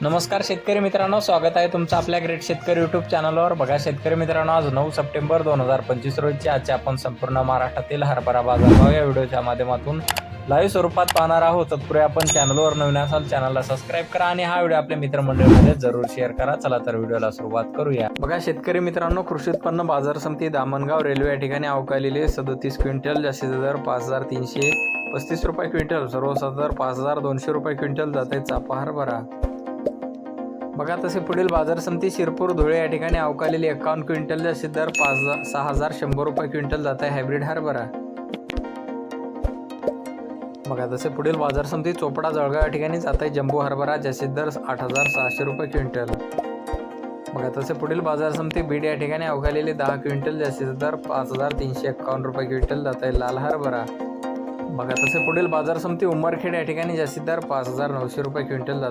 नमस्कार शेतकरी मित्रांनो स्वागत आहे तुमचं आपल्या ग्रेट शेतकरी युट्यूब चॅनलवर बघा शेतकरी मित्रांनो आज नऊ सप्टेंबर दोन हजार पंचवीस रोजची आजचे आपण संपूर्ण महाराष्ट्रातील हरभरा बाजारभाव या व्हिडिओच्या माध्यमातून लाईव्ह स्वरूपात पाहणार आहोत. तत्पूर्वी आपण चॅनलवर नवीन असाल चॅनलला सबस्क्राईब करा आणि हा व्हिडिओ आपल्या मित्रमंडळीमध्ये जरूर शेअर करा. चला तर व्हिडिओला सुरुवात करूया. बघा शेतकरी मित्रांनो कृषी उत्पन्न बाजार समिती दामणगाव रेल्वे या ठिकाणी अवकालेले सदोतीस क्विंटल जास्तीत दर पाच हजार तीनशे पस्तीस रुपये क्विंटल सर्वसाधारण पाच हजार दोनशे रुपये क्विंटल जाते चापा हरभरा बघा तसे पुढील बाजार समिती शिरपूर धुळे या ठिकाणी अवकालेली एकावन्न क्विंटल जास्तीत दर पाच सहा हजार शंभर रुपये क्विंटल जात आहे. हायब्रिड हरभरा बघा तसे पुढील बाजार समिती चोपडा जळगाव या ठिकाणी जात आहे. जम्बो हरभरा जास्तीत दर आठ हजार सहाशे रुपये क्विंटल. बघा तसे पुढील बाजार समिती बीड या ठिकाणी अवकालेली दहा क्विंटल जास्तीत दर पाच हजार तीनशे एक्कावन्न रुपये क्विंटल जात आहे. लाल हरभरा बघा तसे पुढील बाजार समिती उमरखेड या ठिकाणी जास्तीत दर पाच हजार नऊशे रुपये क्विंटल जात